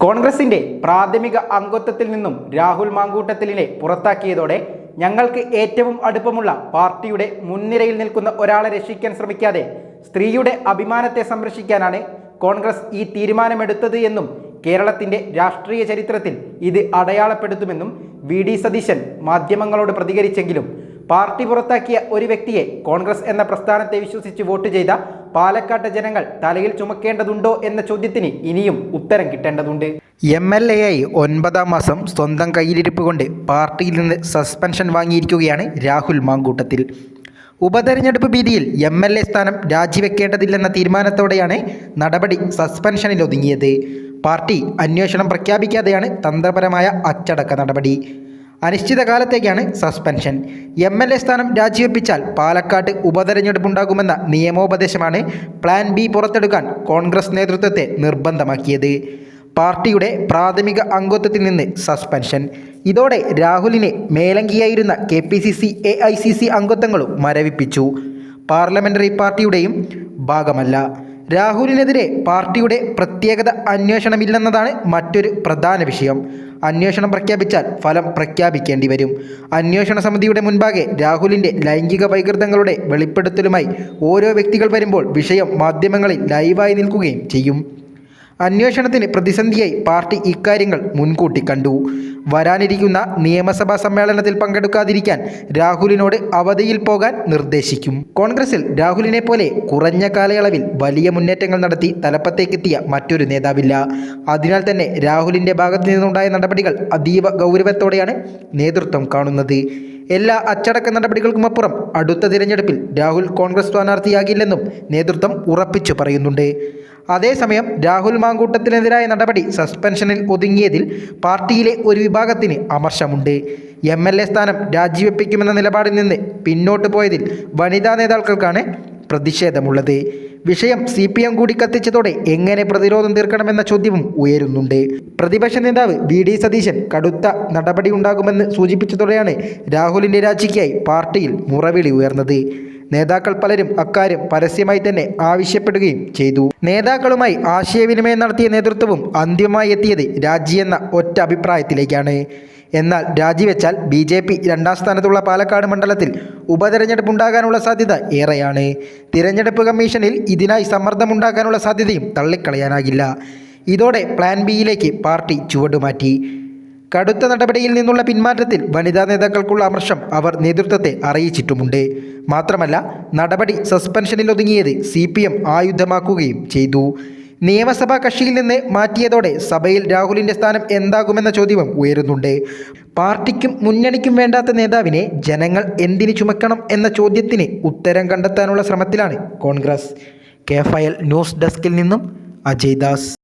കോൺഗ്രസിന്റെ പ്രാഥമിക അംഗത്വത്തിൽ നിന്നും രാഹുൽ മാങ്കൂട്ടത്തിലിനെ പുറത്താക്കിയതോടെ ഞങ്ങൾക്ക് ഏറ്റവും അടുപ്പമുള്ള പാർട്ടിയുടെ മുൻനിരയിൽ നിൽക്കുന്ന ഒരാളെ രക്ഷിക്കാൻ ശ്രമിക്കാതെ സ്ത്രീയുടെ അഭിമാനത്തെ സംരക്ഷിക്കാനാണ് കോൺഗ്രസ് ഈ തീരുമാനമെടുത്തത് എന്നും കേരളത്തിന്റെ രാഷ്ട്രീയ ചരിത്രത്തിൽ ഇത് അടയാളപ്പെടുത്തുമെന്നും വി ഡി സതീശൻ മാധ്യമങ്ങളോട് പ്രതികരിച്ചെങ്കിലും പാർട്ടി പുറത്താക്കിയ ഒരു വ്യക്തിയെ കോൺഗ്രസ് എന്ന പ്രസ്ഥാനത്തെ വിശ്വസിച്ച് വോട്ട് ചെയ്ത പാലക്കാട്ടെ ജനങ്ങൾ തലയിൽ ചുമക്കേണ്ടതുണ്ടോ എന്ന ചോദ്യത്തിന് ഇനിയും ഉത്തരം കിട്ടേണ്ടതുണ്ട്. എം എൽ എ ആയി ഒൻപതാം മാസം സ്വന്തം കയ്യിലിരിപ്പ് കൊണ്ട് പാർട്ടിയിൽ നിന്ന് സസ്പെൻഷൻ വാങ്ങിയിരിക്കുകയാണ് രാഹുൽ മാങ്കൂട്ടത്തിൽ. ഉപതെരഞ്ഞെടുപ്പ് ഭീതിയിൽ എം എൽ എ സ്ഥാനം രാജിവെക്കേണ്ടതില്ലെന്ന തീരുമാനത്തോടെയാണ് നടപടി സസ്പെൻഷനിൽ ഒതുങ്ങിയത്. പാർട്ടി അന്വേഷണം പ്രഖ്യാപിക്കാതെയാണ് തന്ത്രപരമായ അച്ചടക്ക നടപടി. അനിശ്ചിതകാലത്തേക്കാണ് സസ്പെൻഷൻ. എം എൽ എ സ്ഥാനം രാജിവെപ്പിച്ചാൽ പാലക്കാട് ഉപതെരഞ്ഞെടുപ്പുണ്ടാകുമെന്ന നിയമോപദേശമാണ് പ്ലാൻ ബി പുറത്തെടുക്കാൻ കോൺഗ്രസ് നേതൃത്വത്തെ നിർബന്ധമാക്കിയത്. പാർട്ടിയുടെ പ്രാഥമിക അംഗത്വത്തിൽ നിന്ന് സസ്പെൻഷൻ. ഇതോടെ രാഹുലിനെ മേലങ്കിയായിരുന്ന K P C C A I C C അംഗത്വങ്ങളും മരവിപ്പിച്ചു. പാർലമെന്ററി പാർട്ടിയുടെയും ഭാഗമല്ല. രാഹുലിനെതിരെ പാർട്ടിയുടെ പ്രത്യേകത അന്വേഷണമില്ലെന്നതാണ് മറ്റൊരു പ്രധാന വിഷയം. അന്വേഷണം പ്രഖ്യാപിച്ചാൽ ഫലം പ്രഖ്യാപിക്കേണ്ടി വരും. അന്വേഷണ സമിതിയുടെ മുൻപാകെ രാഹുലിന്റെ ലൈംഗിക വൈകൃതങ്ങളുടെ വെളിപ്പെടുത്തലുമായി ഓരോ വ്യക്തികൾ വരുമ്പോൾ വിഷയം മാധ്യമങ്ങളിൽ ലൈവായി നിൽക്കുകയും ചെയ്യും. അന്വേഷണത്തിന് പ്രതിസന്ധിയായി പാർട്ടി ഇക്കാര്യങ്ങൾ മുൻകൂട്ടി കണ്ടു. വരാനിരിക്കുന്ന നിയമസഭാ സമ്മേളനത്തിൽ പങ്കെടുക്കാതിരിക്കാൻ രാഹുലിനോട് അവധിയിൽ പോകാൻ നിർദ്ദേശിക്കും. കോൺഗ്രസിൽ രാഹുലിനെ പോലെ കുറഞ്ഞ കാലയളവിൽ വലിയ മുന്നേറ്റങ്ങൾ നടത്തി തലപ്പത്തേക്കെത്തിയ മറ്റൊരു നേതാവില്ല. അതിനാൽ തന്നെ രാഹുലിന്റെ ഭാഗത്തു നിന്നുണ്ടായ നടപടികൾ അതീവ ഗൗരവത്തോടെയാണ് നേതൃത്വം കാണുന്നത്. എല്ലാ അച്ചടക്ക നടപടികൾക്കുമപ്പുറം അടുത്ത തിരഞ്ഞെടുപ്പിൽ രാഹുൽ കോൺഗ്രസ് സ്ഥാനാർത്ഥിയാകില്ലെന്നും നേതൃത്വം ഉറപ്പിച്ചു പറയുന്നുണ്ട്. അതേസമയം രാഹുൽ മാങ്കൂട്ടത്തിനെതിരായ നടപടി സസ്പെൻഷനിൽ ഒതുങ്ങിയതിൽ പാർട്ടിയിലെ ഒരു വിഭാഗത്തിന് അമർഷമുണ്ട് എം എൽ എ സ്ഥാനം രാജിവെപ്പിക്കുമെന്ന നിലപാടിൽ നിന്ന് പിന്നോട്ട് പോയതിൽ വനിതാ നേതാക്കൾക്കാണ് പ്രതിഷേധമുള്ളത്. വിഷയം സി പി എം കൂടി കത്തിച്ചതോടെ എങ്ങനെ പ്രതിരോധം തീർക്കണമെന്ന ചോദ്യവും ഉയരുന്നുണ്ട്. പ്രതിപക്ഷ നേതാവ് വി ഡി സതീശൻ കടുത്ത നടപടി ഉണ്ടാകുമെന്ന് സൂചിപ്പിച്ചതോടെയാണ് രാഹുലിന്റെ രാജിക്കായി പാർട്ടിയിൽ മുറവിളി ഉയർന്നത്. നേതാക്കൾ പലരും അക്കാര്യം പരസ്യമായി തന്നെ ആവശ്യപ്പെടുകയും ചെയ്തു. നേതാക്കളുമായി ആശയവിനിമയം നടത്തിയ നേതൃത്വവും അന്തിമമായി എത്തിയത് രാജി എന്ന ഒറ്റ അഭിപ്രായത്തിലേക്കാണ്. എന്നാൽ രാജിവെച്ചാൽ ബി ജെ പി രണ്ടാം സ്ഥാനത്തുള്ള പാലക്കാട് മണ്ഡലത്തിൽ ഉപതെരഞ്ഞെടുപ്പ് ഉണ്ടാകാനുള്ള സാധ്യത ഏറെയാണ്. തിരഞ്ഞെടുപ്പ് കമ്മീഷനിൽ ഇതിനായി സമ്മർദ്ദമുണ്ടാക്കാനുള്ള സാധ്യതയും തള്ളിക്കളയാനാകില്ല. ഇതോടെ പ്ലാൻ ബിയിലേക്ക് പാർട്ടി ചുവടുമാറ്റി കടുത്ത നടപടിയിൽ നിന്നുള്ള പിന്മാറ്റത്തിൽ വനിതാ നേതാക്കൾക്കുള്ള അമർഷം അവർ നേതൃത്വത്തെ അറിയിച്ചിട്ടുമുണ്ട്. മാത്രമല്ല നടപടി സസ്പെൻഷനിലൊതുങ്ങിയത് സി പി എം ആയുധമാക്കുകയും ചെയ്തു. നിയമസഭാ കക്ഷിയിൽ നിന്ന് മാറ്റിയതോടെ സഭയിൽ രാഹുലിന്റെ സ്ഥാനം എന്താകുമെന്ന ചോദ്യവും ഉയരുന്നുണ്ട്. പാർട്ടിക്കും മുന്നണിക്കും വേണ്ടാത്ത നേതാവിനെ ജനങ്ങൾ എന്തിനു ചുമക്കണം എന്ന ചോദ്യത്തിന് ഉത്തരം കണ്ടെത്താനുള്ള ശ്രമത്തിലാണ് കോൺഗ്രസ്. കെ ഫയൽ ന്യൂസ് ഡെസ്കിൽ നിന്നും അജയ് ദാസ്.